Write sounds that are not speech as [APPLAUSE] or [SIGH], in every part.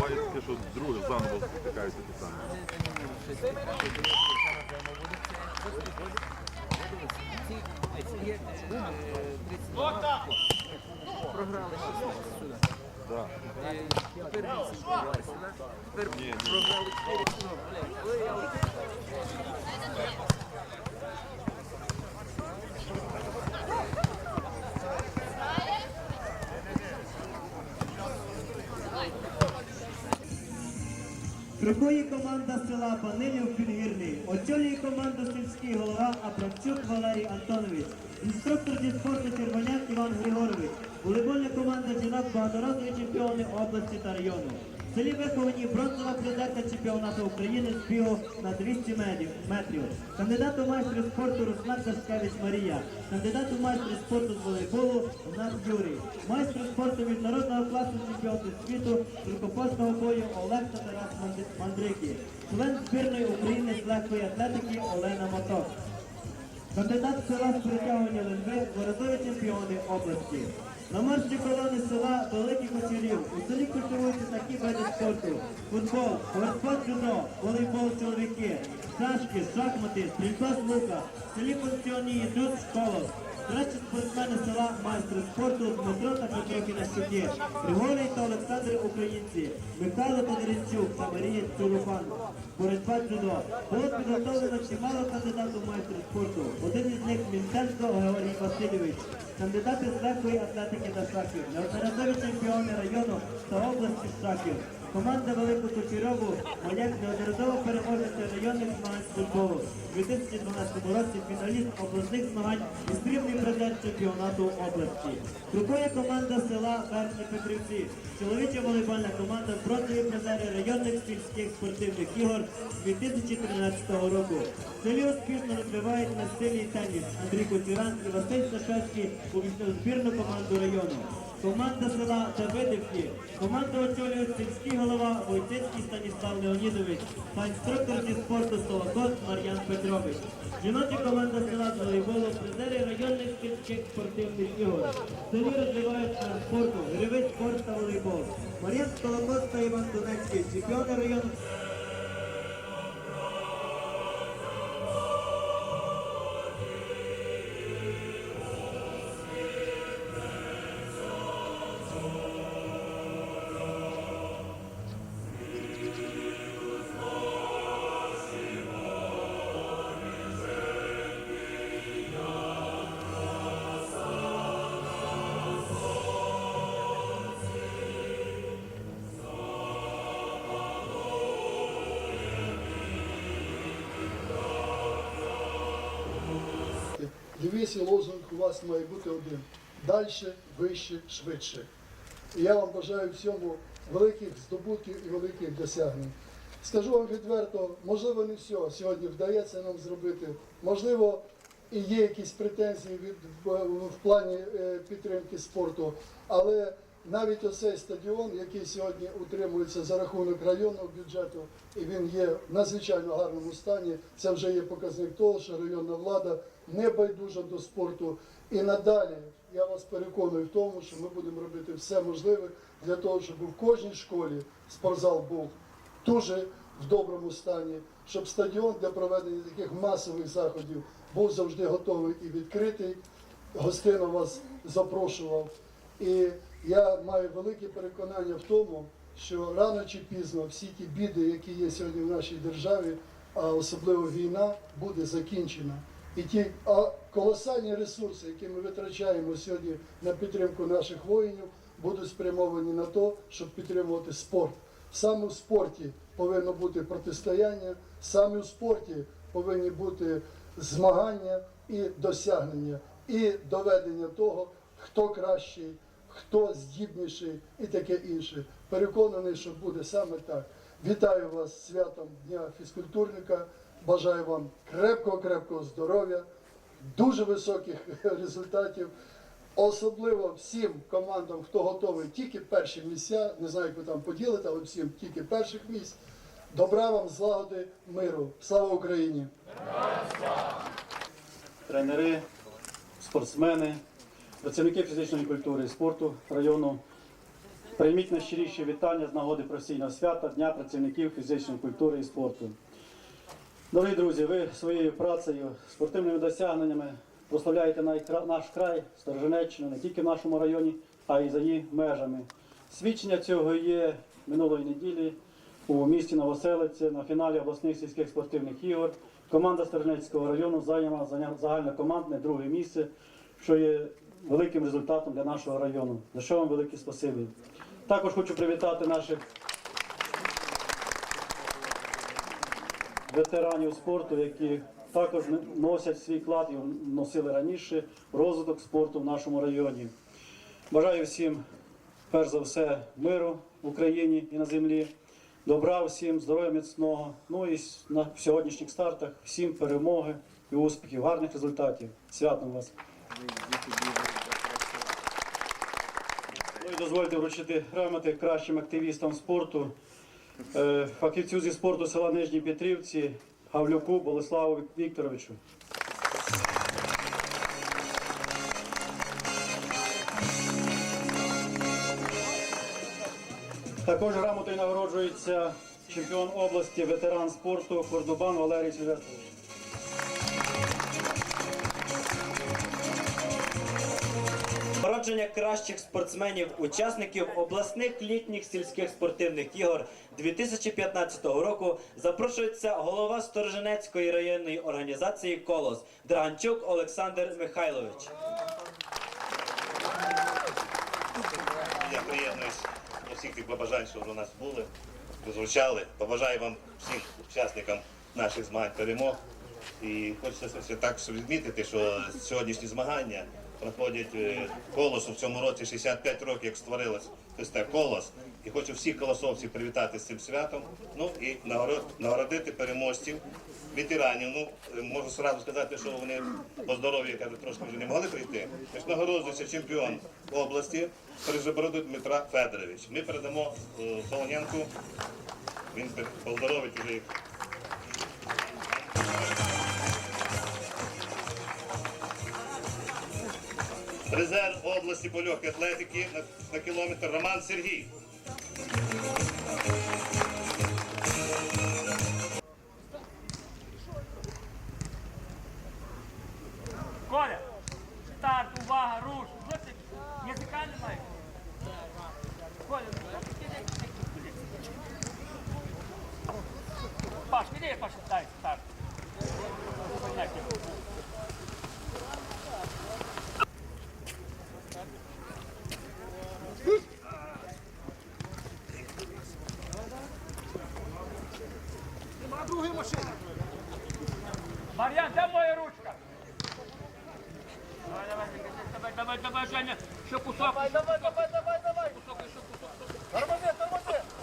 буває таке, що друге заново спотикаються ті самі. Програли 16 сюди. Да. Тепер 8 програли сюди. Тепер програли 4 сюди. Крокує команда села Панилів Підгірний. Очолює команду сільський голова Абрамчук Валерій Антонович. Інструктор зі спорту Червоняк Іван Григорович. Волейбольна команда жінок багаторазові чемпіони області та району. Селі виховані бронзова призерка чемпіонату України з бігу на 200 метрів-. Кандидат у майстри спорту Руслан Кашкевич Марія. Кандидат у майстри спорту з волейболу Гнат Юрій. Майстер спорту міжнародного класу чемпіонату світу рукопашного бою Олег та Тарас Мандрики. Член збірної України з легкої атлетики Олена Моток. Кандидат села з перетягування линви, дворазові чемпіони області. На марші колони села Великих Очерів у селі культивуються такі види спорту. Футбол, боротьба дзюдо, волейбол чоловіки, шашки, шахмати, стрільба з лука. В селі функціонує тут школа. Третє спортсмени села майстри спорту Дмитро та Петро Кінащуки, Григорій та Олександр Українці, Михайло Тодоренчук та Марія Цюлуфан. Боротьба. Було підготовлено чимало кандидатів майстра спорту. Один із них Мінченко Георгій Васильович. Кандидати з легкої атлетики та шахів, неодноразові чемпіони району та області шахів. Команда Велику Кучерову Маяк неодноразово переможеця районних змагань з футболу. У 2012 році фіналіст обласних змагань і срібний призер чемпіонату області. Крокує команда села Верхні Петрівці. Чоловіча волейбольна команда бронзові призери районних сільських спортивних ігор 2013 року. Селі успішно розвивають настильний теніс Андрій Кучуран і Василь Сашевський увійшли в збірну команду району. Команда села Давидівки. Команду очолює сільський голова Войцицький Станіслав Леонідович та інструктор зі спорту Солокот Мар'ян Петрович. Жіноча команда села з волейболу, призери районних сільських спортивних ігор. В селі розвивають арт спорту, гривий спорт та волейбол. Мар'ян Солокот та Іван Донецький, чемпіони району Девіз лозунг у вас має бути один. Дальше, вище, швидше. І я вам бажаю всьому великих здобутків і великих досягнень. Скажу вам відверто, можливо, не все сьогодні вдається нам зробити. Можливо, і є якісь претензії від, в, в плані е, підтримки спорту, але навіть оцей стадіон, який сьогодні утримується за рахунок районного бюджету, і він є в надзвичайно гарному стані, це вже є показник того, що районна влада не байдужа до спорту. І надалі я вас переконую в тому, що ми будемо робити все можливе для того, щоб в кожній школі спортзал був дуже в доброму стані, щоб стадіон для проведення таких масових заходів був завжди готовий і відкритий. Гостина вас запрошував. І я маю велике переконання в тому, що рано чи пізно всі ті біди, які є сьогодні в нашій державі, а особливо війна, буде закінчена. І ті колосальні ресурси, які ми витрачаємо сьогодні на підтримку наших воїнів, будуть спрямовані на те, щоб підтримувати спорт. Саме в спорті повинно бути протистояння, саме в спорті повинні бути змагання і досягнення, і доведення того, хто кращий, хто здібніший і таке інше. Переконаний, що буде саме так. Вітаю вас святом Дня фізкультурника. Бажаю вам крепкого-крепкого здоров'я, дуже високих [LAUGHS] результатів. Особливо всім командам, хто готовий тільки перші місця, не знаю, як ви там поділите, але всім тільки перших місць. Добра вам, злагоди, миру. Слава Україні! тренери, спортсмени, працівники фізичної культури і спорту району. Прийміть найщиріші вітання з нагоди професійного свята Дня працівників фізичної культури і спорту. Дорогі друзі, ви своєю працею, спортивними досягненнями прославляєте наш край, Сторожинеччину, не тільки в нашому районі, а й за її межами. Свідчення цього є минулої неділі у місті Новоселице на фіналі обласних сільських спортивних ігор. Команда Сторожинецького району зайняла загальнокомандне друге місце, що є великим результатом для нашого району. За що вам велике спасибі. Також хочу привітати наших ветеранів спорту, які також носять свій вклад і носили раніше розвиток спорту в нашому районі. Бажаю всім, перш за все, миру в Україні і на землі, добра всім, здоров'я міцного. Ну і на сьогоднішніх стартах всім перемоги і успіхів, гарних результатів. Святом вас! Ну і дозвольте вручити грамоти кращим активістам спорту, фахівцю зі спорту села Нижні Петрівці Гавлюку Болеславу Вікторовичу. Також грамотою нагороджується чемпіон області, ветеран спорту Кордубан Валерій Сильвестрович. Нагородження кращих спортсменів, учасників обласних літніх сільських спортивних ігор 2015 року запрошується голова Сторожинецької районної організації Колос Драганчук Олександр Михайлович. Я приєднуюсь всіх тих побажань, що вже у нас були, прозвучали. Побажаю вам всім учасникам наших змагань перемог. І хочеться так відмітити, що сьогоднішні змагання проходять е, колосу в цьому році 65 років, як створилось ФСТ колос. І хочу всіх колосовців привітати з цим святом. Ну і нагородити переможців, ветеранів. Ну е, можу одразу сказати, що вони по здоров'ю кажуть, трошки вже не могли прийти. Тож нагороджується чемпіон області Прижебороду Дмитра Федорович. Ми передамо е, Солоненку. Він поздоровить вже їх. Призер області по легкій атлетики на, на кілометр Роман Сергій. Коля, старт, увага, руш. Що ти? Язика немає? Коля, ну що ти кидаєш такі кулі? Паш, іди, Паш, дай старт. Дай, кидай. Мар'ян, де моя ручка? Давай, давай, давай, давай, давай, Женя, ще кусок. Давай, давай, давай, давай, давай. Кусок, ще кусок.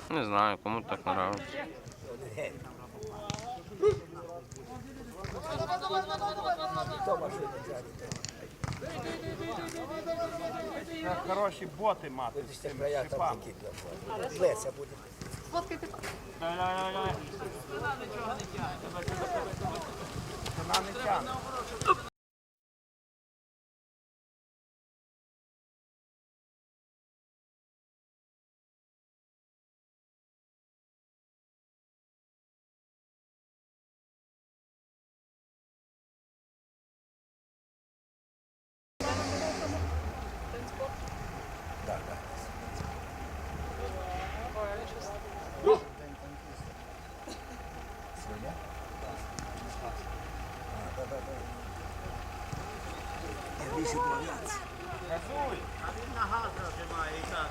Не знаю, кому так нравится. Хороші боти мати з цими шипами. Вона не тягне. Не тягне. Газуй. А він на газ нажимає і.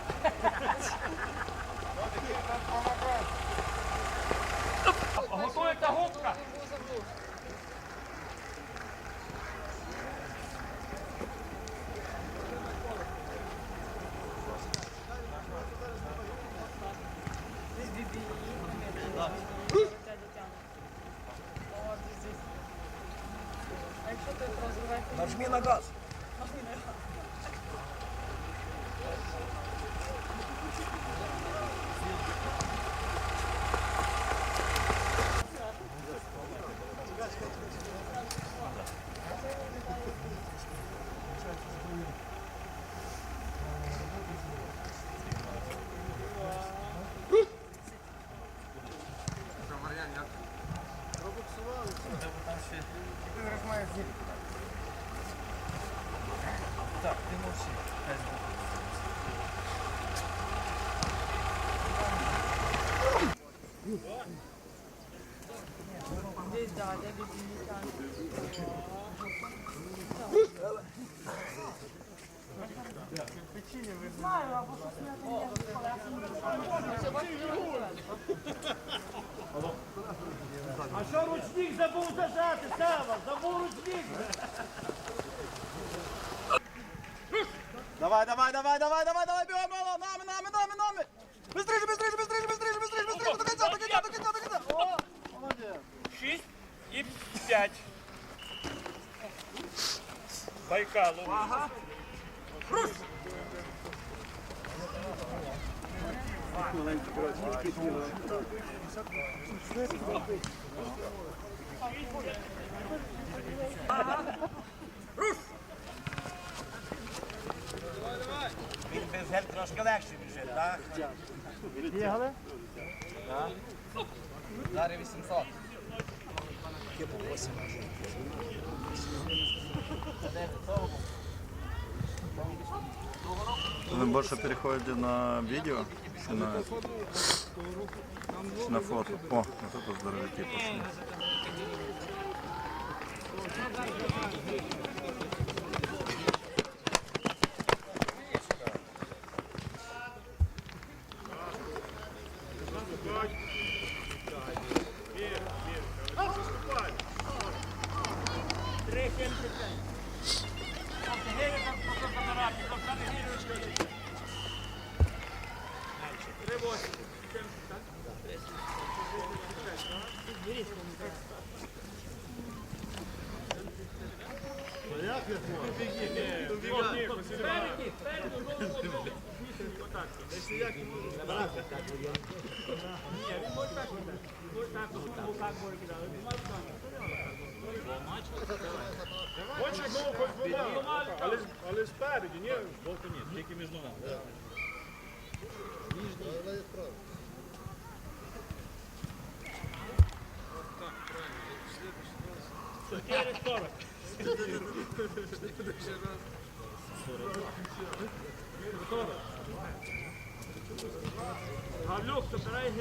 А що ручник забув зажати, Сава? Забув ручник. Давай, давай, давай, давай, давай, давай, бігом, нами, нами, нами, нами. Быстріше, до кінця, до кінця. О, молодець. Шість і п'ять. Байкалу. Ага. Він без гель трошки легше біжить, так? Бігали? Зараз 800. Вы больше переходите на видео, на, на фото? О, вот это здоровяки пошли. Але, але спереді, ні, сорок. Сорок. Гавлюк, забирай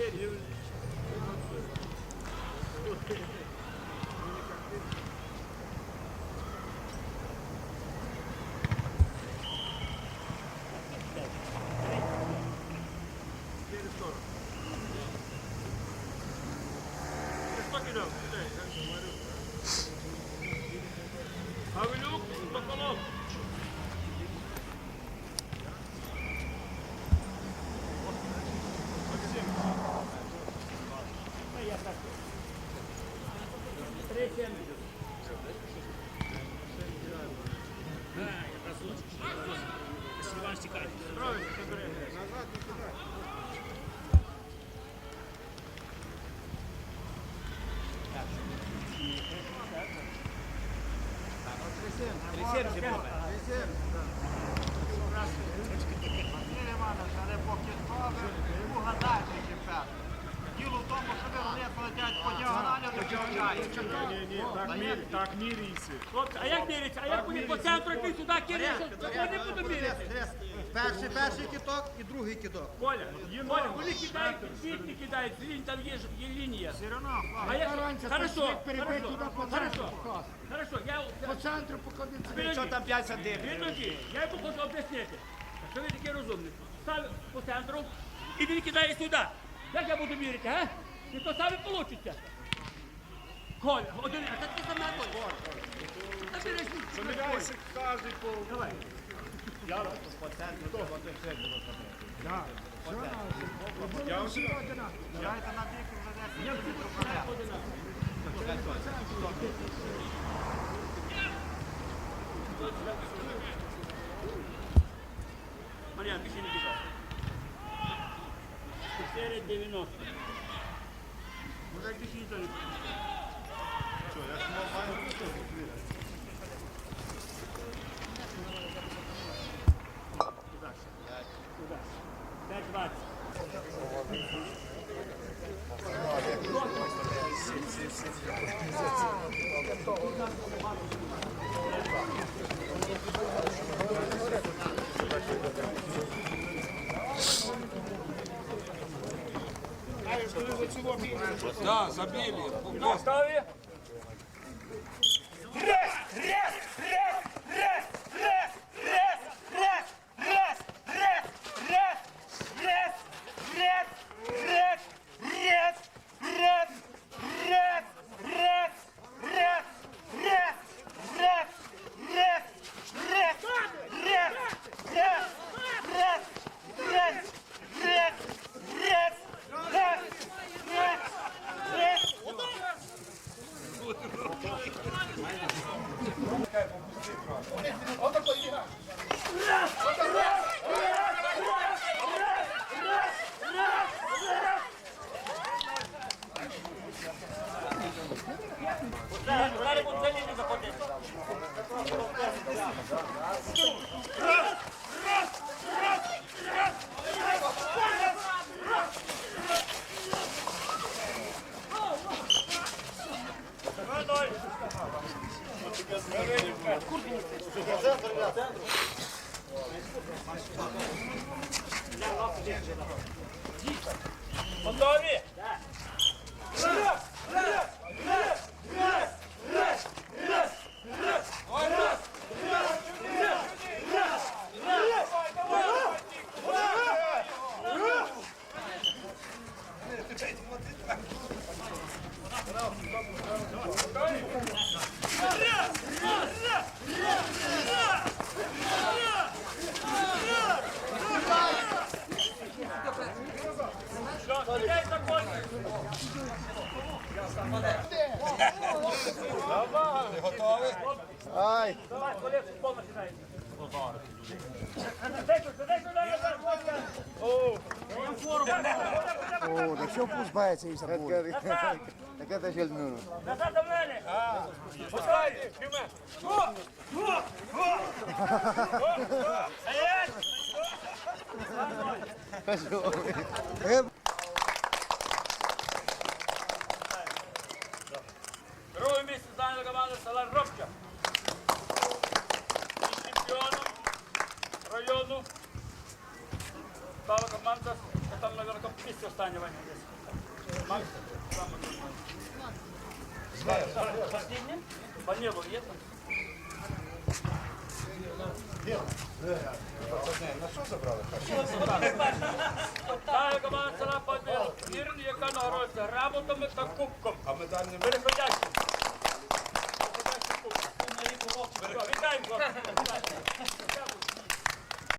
How we doing? Так мірійся. Хлопці, а як міряться? А як вони по центру йти сюди кидаються? Вони будуть міряти. Перший, перший киток і другий киток. Коля, Коля, вони кидають, звідти кидають, лінь, там є, ж- є лінія. А я, хорошо, хорошо, хорошо, хорошо, я, по центру покажу. Що там 5 сантиметрів? Підожди, я йому хочу об'яснити, що ви такі розумні. Став по центру і він кидає сюди. Як я буду міряти, а? І то саме вийде. Коля, один, а це ти саме Коля. Та береш Заміряйся кожен по... Давай. Мар'ян, пішли не біжай. 4,90. Може, як більше ніхто не П'ять двадцять. Да, забили. Готові? Зараз будуть за лінію заходити. Готові? Що, дай закончити. Ай! Давай, колес, пол починається. Дайте, дайте, дайте, дайте. О, О, да все пузбається і забуде. Так це ж ну. назад до мене. Готові? Го! Го! Го! Стоять! Друге місце зайняла команда села Робча. І чемпіоном району стала команда, яка там, мабуть, місце останнє Ваня десь. Макс? Там, от, Последнє? Ваніло є там? Та команда села Падило. Вірні, яка нагороджується грамотами та кубком. А медальним? Переходящим. Вітаємо, хлопці.